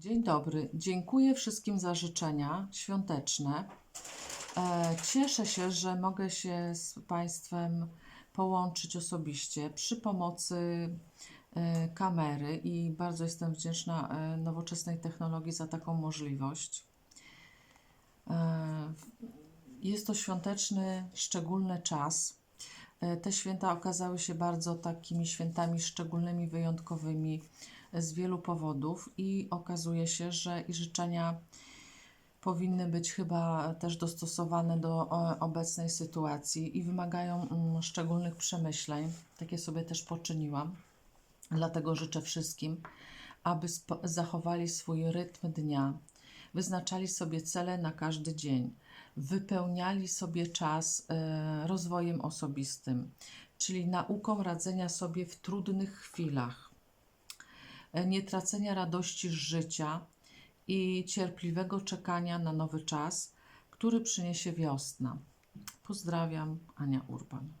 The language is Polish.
Dzień dobry. Dziękuję wszystkim za życzenia świąteczne. E, Cieszę się, że mogę się z Państwem połączyć osobiście przy pomocy e, kamery i bardzo jestem wdzięczna e, nowoczesnej technologii za taką możliwość. Jest to świąteczny, szczególny czas. E, Te święta okazały się bardzo takimi świętami szczególnymi, wyjątkowymi z wielu powodów i okazuje się, że i życzenia powinny być chyba też dostosowane do e, obecnej sytuacji i wymagają mm, szczególnych przemyśleń. Takie sobie też poczyniłam. Dlatego życzę wszystkim, aby zachowali swój rytm dnia, wyznaczali sobie cele na każdy dzień, wypełniali sobie czas e, rozwojem osobistym, czyli nauką radzenia sobie w trudnych chwilach, e, nie tracenia radości z życia i cierpliwego czekania na nowy czas, który przyniesie wiosna. Pozdrawiam, Ania Urban.